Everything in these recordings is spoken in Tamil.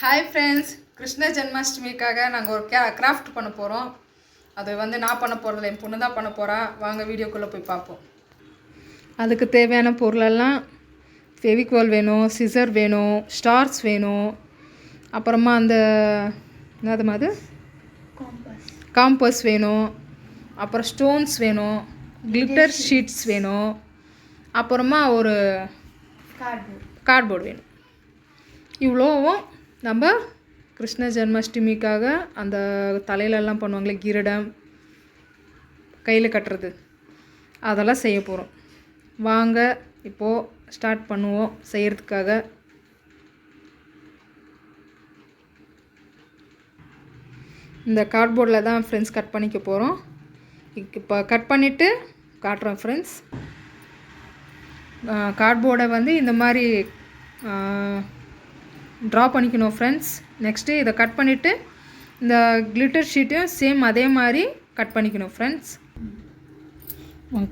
ஹாய் ஃப்ரெண்ட்ஸ் கிருஷ்ண ஜென்மாஷ்டமிக்காக நாங்கள் ஒரு கே கிராஃப்ட் பண்ண போகிறோம் அது வந்து நான் பண்ண போகிறதில்ல என் பொண்ணு தான் பண்ண போகிறா வாங்க வீடியோக்குள்ளே போய் பார்ப்போம். அதுக்கு தேவையான பொருளெல்லாம் ஃபெவிக்வால் வேணும் சிசர் வேணும் ஸ்டார்ஸ் வேணும். அப்புறமா அந்த என்னது அது? காம்பஸ் வேணும். அப்புறம் ஸ்டோன்ஸ் வேணும். கிளிட்டர் ஷீட்ஸ் வேணும். அப்புறமா ஒரு கார்ட்போர்டு வேணும். இவ்வளோவும் நம்ம கிருஷ்ண ஜென்மாஷ்டமிக்காக அந்த தலையிலெல்லாம் பண்ணுவாங்களே கிரீடம் கையில் கட்டுறது. அதெல்லாம் செய்ய போகிறோம் வாங்க இப்போது ஸ்டார்ட் பண்ணுவோம் செய்கிறதுக்காக இந்த கார்ட்போர்டில் தான் ஃப்ரெண்ட்ஸ் கட் பண்ணிக்க போகிறோம் இப்போ கட் பண்ணிவிட்டு காட்டுறோம் ஃப்ரெண்ட்ஸ் கார்ட்போர்டை வந்து இந்த மாதிரி ட்ரா பண்ணிக்கணும் ஃப்ரெண்ட்ஸ் நெக்ஸ்ட்டு இதை கட் பண்ணிவிட்டு இந்த கிளிட்டர் ஷீட்டையும் சேம் அதே மாதிரி கட் பண்ணிக்கணும் ஃப்ரெண்ட்ஸ்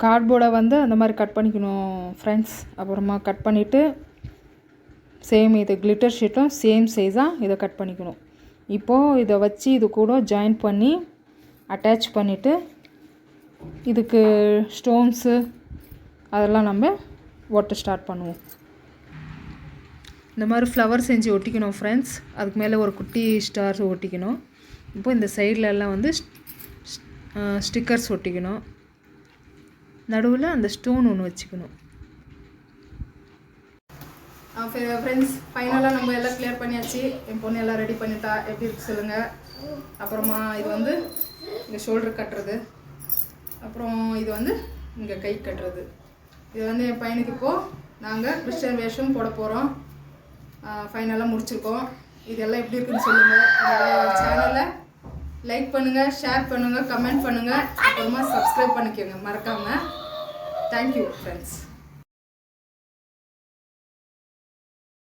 கார்ட்போர்டை வந்து அந்த மாதிரி கட் பண்ணிக்கணும் ஃப்ரெண்ட்ஸ் அப்புறமா கட் பண்ணிவிட்டு சேம் இது கிளிட்டர் ஷீட்டும் சேம் சைஸாக இதை கட் பண்ணிக்கணும். இப்போது இதை வச்சு இது கூட ஜாயின் பண்ணி அட்டாச் பண்ணிவிட்டு இதுக்கு ஸ்டோன்ஸு அதெல்லாம் நம்ம ஒட்ட ஸ்டார்ட் பண்ணுவோம். இந்த மாதிரி ஃப்ளவர் செஞ்சு ஒட்டிக்கணும் ஃப்ரெண்ட்ஸ் அதுக்கு மேலே ஒரு குட்டி ஸ்டார்ஸ் ஒட்டிக்கணும். இப்போ இந்த சைடில் எல்லாம் வந்து ஸ்டிக்கர்ஸ் ஒட்டிக்கணும். நடுவில் அந்த ஸ்டோன் ஒன்று வச்சுக்கணும். ஃப்ரெண்ட்ஸ் ஃபைனலாக நம்ம எல்லாம் கிளியர் பண்ணியாச்சு. என் பொண்ணு எல்லாம் ரெடி பண்ணிட்டா. எப்படி இருக்கு சொல்லுங்கள் அப்புறமா இது வந்து இங்கே ஷோல்டர் கட்டுறது. அப்புறம் இது வந்து இங்கே கை கட்டுறது. இது வந்து என் பையனுக்கு இப்போது நாங்கள் கிறிஸ்டியன் வேஷம் போட போகிறோம் ஃபைனலாக முடிச்சிருக்கோம். இதெல்லாம் எப்படி இருக்குன்னு சொல்லுங்கள் சேனலை லைக் பண்ணுங்கள் ஷேர் பண்ணுங்கள் கமெண்ட் பண்ணுங்கள் அப்புறமா சப்ஸ்கிரைப் பண்ணிக்கோங்க. மறக்காமல் தேங்க்யூ ஃப்ரெண்ட்ஸ்